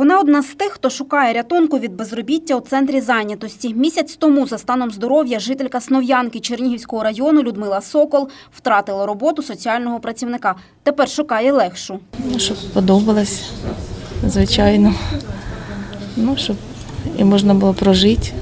Вона одна з тих, хто шукає рятунку від безробіття у центрі зайнятості. Місяць тому, за станом здоров'я, жителька Снов'янки Чернігівського району Людмила Сокол втратила роботу соціального працівника. Тепер шукає легшу. Ну, щоб подобалось, звичайно. Ну, щоб і можна було прожити.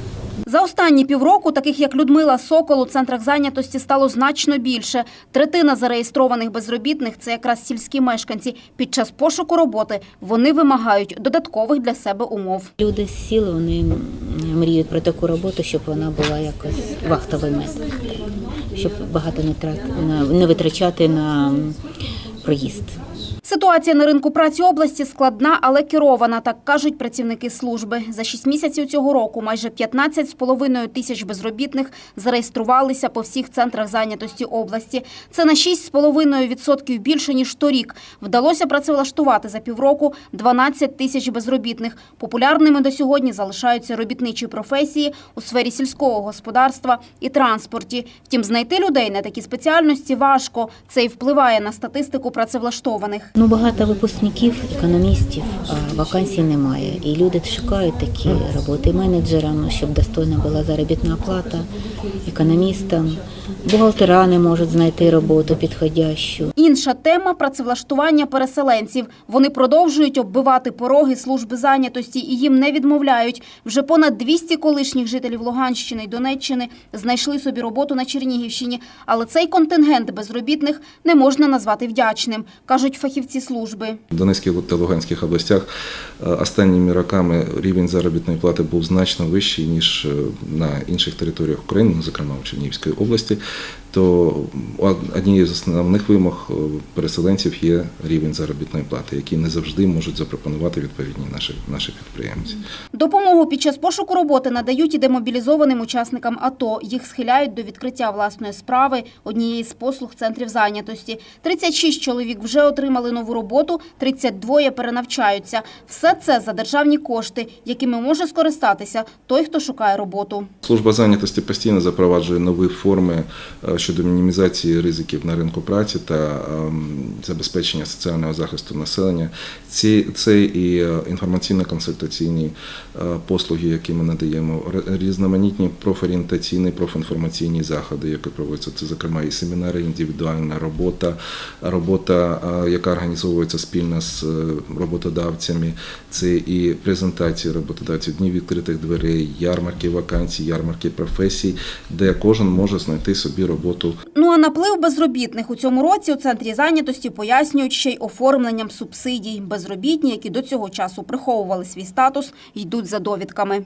За останні півроку таких як Людмила Сокол у центрах зайнятості стало значно більше. Третина зареєстрованих безробітних це якраз сільські мешканці. Під час пошуку роботи вони вимагають додаткових для себе умов. Люди сіли, вони мріють про таку роботу, щоб вона була якось вахтовий метод, щоб багато не витрачати на проїзд. Ситуація на ринку праці області складна, але керована, так кажуть працівники служби. За шість місяців цього року майже 15,5 тисяч безробітних зареєструвалися по всіх центрах зайнятості області. Це на 6,5% більше, ніж торік. Вдалося працевлаштувати за півроку 12 тисяч безробітних. Популярними до сьогодні залишаються робітничі професії у сфері сільського господарства і транспорті. Втім, знайти людей на такі спеціальності важко. Це і впливає на статистику працевлаштованих. Ну, багато випускників, економістів, вакансій немає. І люди шукають такі роботи менеджерам, щоб достойна була заробітна плата, економістам. Бухгалтера не можуть знайти роботу підходящу. Інша тема працевлаштування переселенців. Вони продовжують оббивати пороги служби зайнятості і їм не відмовляють. Вже понад 200 колишніх жителів Луганщини і Донеччини знайшли собі роботу на Чернігівщині, але цей контингент безробітних не можна назвати вдячним, кажуть фахівці служби. В Донецькій та Луганських областях е, останніми роками рівень заробітної плати був значно вищий ніж е, на інших територіях України, ну, зокрема у Чернігівській області. То однією з основних вимог е, переселенців є рівень заробітної плати, який не завжди можуть запропонувати відповідні наші, наші підприємці. Допомогу під час пошуку роботи надають і демобілізованим учасникам АТО. Їх схиляють до відкриття власної справи однієї з послуг центрів зайнятості. 36 чоловік вже отримали нову роботу, 32 перенавчаються. Все це за державні кошти, якими може скористатися той, хто шукає роботу. Служба зайнятості постійно запроваджує нові форми е, щодо мінімізації ризиків на ринку праці та ем, забезпечення соціального захисту населення. Ці це і е, інформаційно-консультаційні е, послуги, які ми надаємо, різноманітні профорієнтаційні, профінформаційні заходи, які проводяться. Це зокрема і семінари, індивідуальна робота, робота, е, яка організовується спільно з роботодавцями. Це і презентації роботодавців, дні відкритих дверей, ярмарки вакансій, ярмарки професій, де кожен може знайти собі роботу Ну а наплив безробітних у цьому році у центрі зайнятості пояснюють ще й оформленням субсидій. Безробітні, які до цього часу приховували свій статус, йдуть за довідками.